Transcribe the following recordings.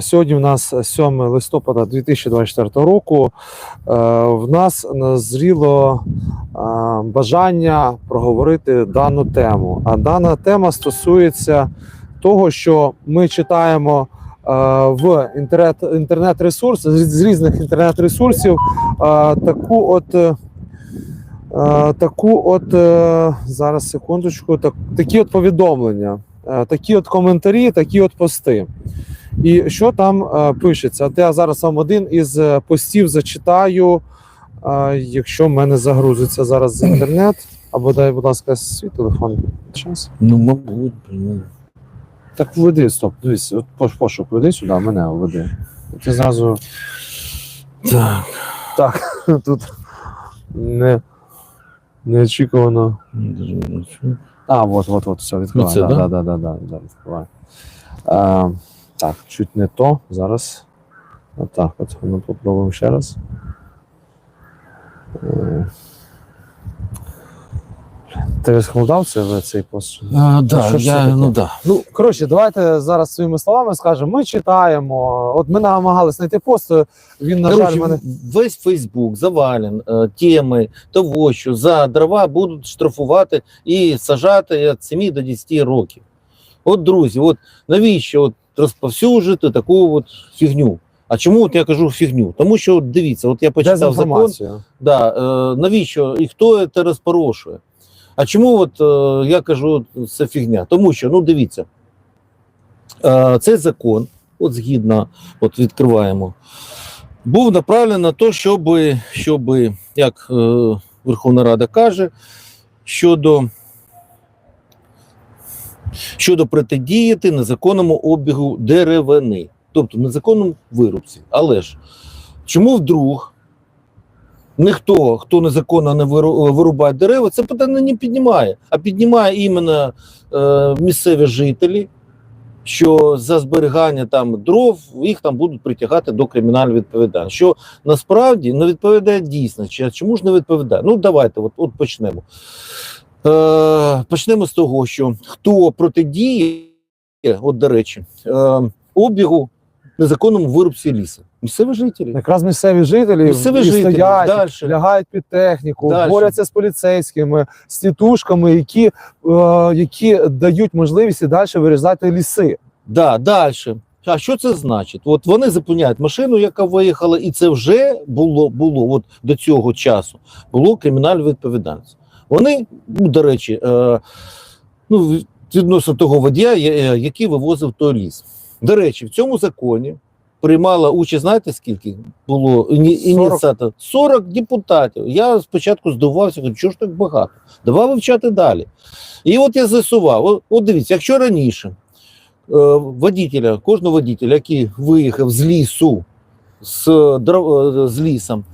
Сьогодні у нас 7 листопада 2024 року. Е, В нас назріло е, бажання проговорити дану тему. А дана тема стосується того, що ми читаємо е, в інтернет, інтернет-ресурс з різних інтернет-ресурсів таку от. Таку от зараз секундочку, так, такі от повідомлення, такі от коментарі, такі от пости. І що там е, пишеться? От я зараз вам один із е, постів зачитаю, е, якщо в мене загрузиться зараз інтернет, або дай, будь ласка, свій телефон. Час. Ну, мабуть, ну. Так введи, стоп, дивись, от пошук веди сюди, мене введи. Ти зразу Так. так, тут не, неочікувано. А, от, от, от, все, відкриваю. Оце, да, да? да, да, да, да, да, відкриваю. А, так, чуть не то. Зараз. Отак от. Ну, попробуємо ще раз. Е. Ти складав це цей пост? А, да, що я, ну да. Ну, коротше, давайте зараз своїми словами скажемо. Ми читаємо. От ми намагалися знайти пост. Він, на жаль, мене. весь Фейсбук завален е, теми того, що за дрова будуть штрафувати і сажати від 7 до 10 років. От, друзі, от навіщо от розповсюджити таку от фігню? А чому от я кажу фігню? Тому що от дивіться, от я почитав закон, да, е, навіщо і хто це розпорошує? А чому от е, я кажу, це фігня? Тому що, ну дивіться, е, цей закон, от згідно, от відкриваємо, був направлений на те, щоб, щоб як е, Верховна Рада каже, щодо, щодо протидіяти незаконному обігу деревини, тобто незаконному вирубці. Але ж чому вдруг ніхто, хто незаконно не виру- вирубає дерева, це питання не піднімає, а піднімає іменно е, місцеві жителі, що за зберігання там дров їх там будуть притягати до кримінальної відповідальності. Що насправді не відповідає дійсності. А чому ж не відповідає? Ну давайте, от, от почнемо. Е, почнемо з того, що хто протидіє, от до речі, е, обігу незаконному вирубці лісу. Місцеві жителі. Якраз місцеві жителі Місцеві і жителі, стоять, дальше. лягають під техніку, Дальше. борються з поліцейськими, з тітушками, які, е, які дають можливість і далі вирізати ліси. Да, далі. А що це значить? От вони зупиняють машину, яка виїхала, і це вже було, було от до цього часу, було кримінальна відповідальність. Вони, ну, до речі, е, ну, відносно того водія, е, який вивозив той ліс. До речі, в цьому законі приймала участь, знаєте, скільки було іні- 40. 40 депутатів. Я спочатку здивувався, кажу, чого ж так багато? Давай вивчати далі. І от я з'ясував: от, дивіться, якщо раніше е, водителя, кожного водителя, який виїхав з лісу з, з лісом,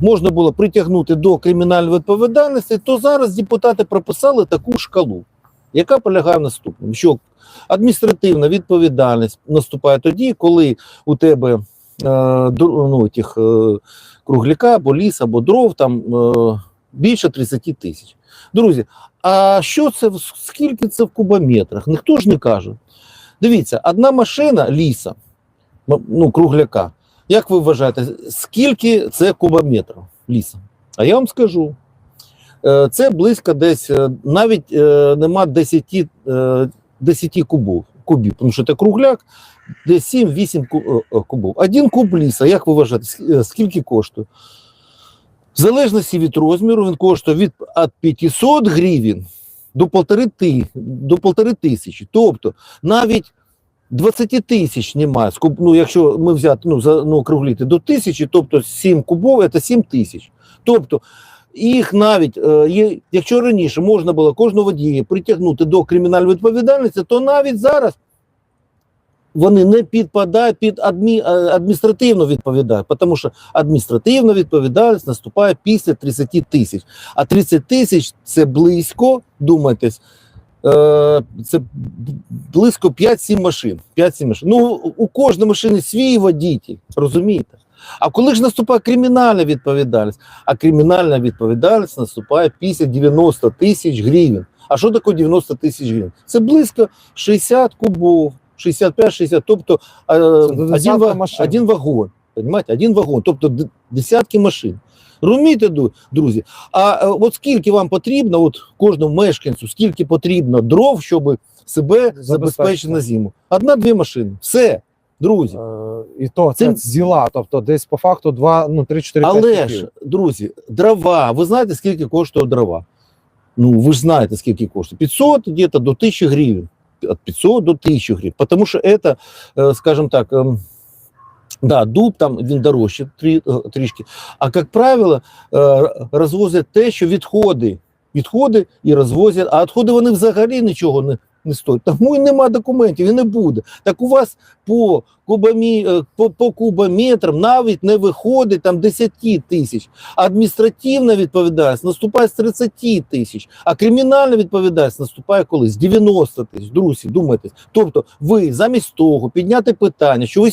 можна було притягнути до кримінальної відповідальності, то зараз депутати прописали таку шкалу, яка полягає в наступному: що адміністративна відповідальність наступає тоді, коли у тебе е, ну, тих, е, кругляка або ліс, або дров там е, більше 30 тисяч. Друзі, а що це скільки це в кубометрах? Ніхто ж не каже. Дивіться, одна машина ліса, ну, кругляка. Як ви вважаєте, скільки це кубометрів ліса? А я вам скажу. Е, Це близько десь е, навіть е, нема 10, е, 10 кубів, кубів, тому що це кругляк, десь 7-8 ку- е, е, кубів. Один куб ліса, як ви вважаєте, скільки коштує? В залежності від розміру він коштує від, від 500 гривень до полтори, ти, до полтори тисячі. Тобто навіть 20 тисяч немає. Ну, якщо ми взяти, ну, за, ну, округлити до тисячі, тобто 7 кубов це 7 тисяч. Тобто їх навіть, е, якщо раніше можна було кожного водія притягнути до кримінальної відповідальності, то навіть зараз вони не підпадають під адмі, е, адміністративну відповідальність, тому що адміністративна відповідальність наступає після 30 тисяч. А 30 тисяч це близько, думайтесь, це близько 5-7 машин. 5-7 машин. Ну, у кожної машини свій водій, розумієте? А коли ж наступає кримінальна відповідальність? А кримінальна відповідальність наступає після 90 тисяч гривень. А що таке 90 тисяч гривень? Це близько 60 кубов. 65-60, тобто е, один, один вагон. Понимаете? Один вагон, тобто десятки машин. Розумієте, ду- друзі? А е, от скільки вам потрібно, от кожному мешканцю, скільки потрібно дров, щоб себе забезпечити на зиму? Одна-дві машини. Все, друзі. Е, І то це Цим- зіла, тобто десь по факту 2, ну 3-4 Але ж, друзі, дрова, ви знаєте, скільки коштує дрова? Ну, ви ж знаєте, скільки коштує. 500 где-то до 1000 гривень. От 500 до 1000 гривень. Потому що это, е, скажем так, ем, да, дуб там він дорожче трі, е, трішки. А як правило, е, розвозять те, що відходи. Відходи і розвозять, а відходи вони взагалі нічого не, не стоять. Тому і нема документів, і не буде. Так у вас по кубомі, е, по, по кубометрам навіть не виходить там 10 тисяч. Адміністративна відповідальність наступає з 30 тисяч, а кримінальна відповідальність наступає коли? З 90 тисяч. Друзі, думайте. Тобто ви замість того підняти питання, що ви,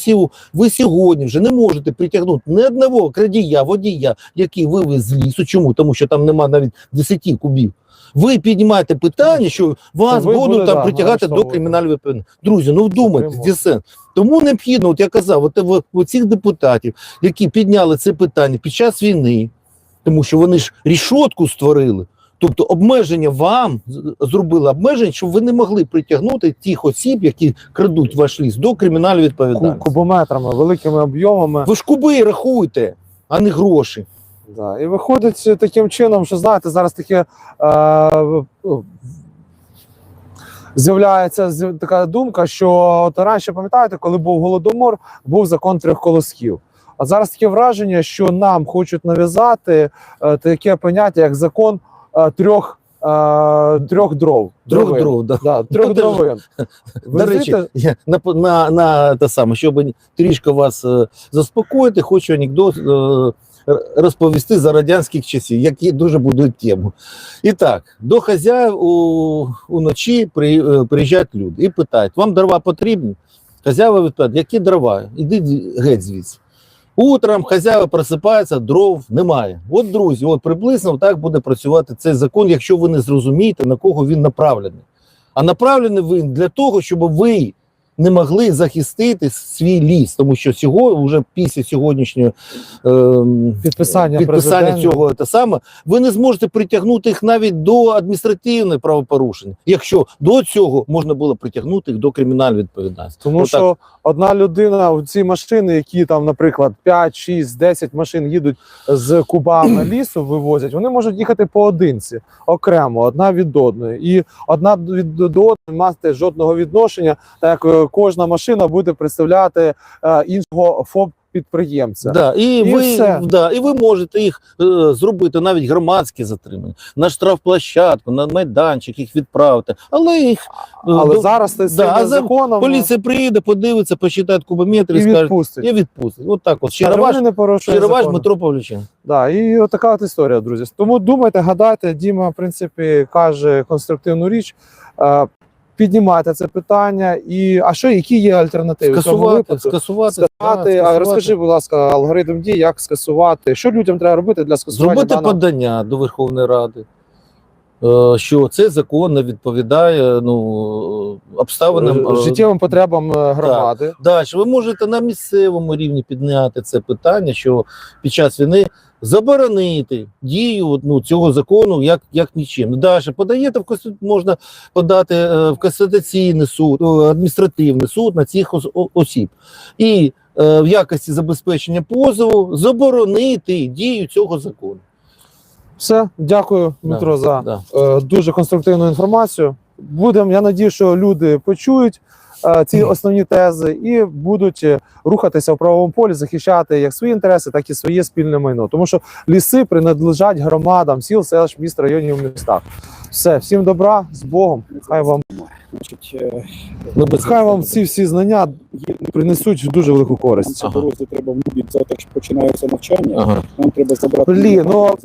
ви сьогодні вже не можете притягнути ні одного крадія, водія, який вивез з лісу. Чому? Тому що там нема навіть 10 кубів. Ви піднімаєте питання, що вас ви будуть там да, притягати до кримінальної відповідальності. Друзі, ну вдумайтесь, десент. Тому необхідно, от я казав, от, в- у цих депутатів, які підняли це питання під час війни, тому що вони ж рішотку створили. Тобто обмеження вам зробили обмеження, щоб ви не могли притягнути тих осіб, які крадуть ваш ліс, до кримінальної відповідальності. кубометрами, великими об'ємами. Ви ж куби рахуйте, а не гроші. Да. І виходить таким чином, що знаєте, зараз таке е, з'являється така думка, що от раніше пам'ятаєте, коли був голодомор, був закон трьох колосків. А зараз таке враження, що нам хочуть нав'язати е, таке поняття, як закон е, трьох, е, трьох дров. Трьох дров, да. Да, трьох Ну, дровин. До речі, я на, на, на те саме, щоб трішки вас е, заспокоїти, хочу анекдот е, розповісти за радянських часів, які дуже будуть тему. І так, до хазяїв у, уночі при, е, приїжджають люди і питають: вам дрова потрібні? Хазяїва відповідають, які дрова? Іди геть звідси. Утром хазяїва просипається, дров немає. От, друзі, от приблизно так буде працювати цей закон, якщо ви не зрозумієте, на кого він направлений. А направлений він для того, щоб ви не могли захистити свій ліс, тому що сьогодні, вже після сьогоднішнього ем, Підписання підписання цього те саме, ви не зможете притягнути їх навіть до адміністративних правопорушень, якщо до цього можна було притягнути їх до кримінальної відповідальності. Тому Отак. що одна людина в ці машини, які там, наприклад, 5, 6, 10 машин їдуть з кубами лісу, вивозять, вони можуть їхати поодинці, окремо, одна від одної. І одна від до одної мати жодного відношення, так як е, кожна машина буде представляти е, іншого ФОП підприємця. Да, і, І ви, все. да, і ви можете їх е, зробити навіть громадські затримання, на штрафплощадку, на майданчик їх відправити. Але їх е, Але до- зараз ти да, за- законом поліція приїде, подивиться, посчитає кубометри і скаже, відпустить. і відпустить. От так от. Щироваш, не Щироваш. Дмитро Павлічин. Да, і от така от історія, друзі. Тому думайте, гадайте, Діма, в принципі, каже конструктивну річ. Е, Піднімайте це питання. І а що, які є альтернативи? Скасувати, скасувати, Скасувати, а розкажи, будь ласка, алгоритм дій, як скасувати, що людям треба робити для скасування Зробити даного? подання до Верховної Ради, е, що цей закон не відповідає ну, обставинам. Е, життєвим потребам е, громади. Далі ви можете на місцевому рівні підняти це питання, що під час війни заборонити дію ну, цього закону як, як нічим. Далі подаєте в можна подати е, в Конституційний суд, адміністративний суд на цих ос- осіб. І е, в якості забезпечення позову заборонити дію цього закону. Все, дякую, Дмитро, Да, за да. е, дуже конструктивну інформацію. Будемо, я надію, що люди почують ці основні тези і будуть е, рухатися в правовому полі, захищати як свої інтереси, так і своє спільне майно. Тому що ліси принадлежать громадам сіл, селищ, міст, районів, містах. Все, всім добра, з Богом. Хай вам е, Ну, хай вам ці всі знання принесуть дуже велику користь. цій дорозі треба в Лубі, завтра ж починається навчання, Ага. нам треба забрати. Блін, ну,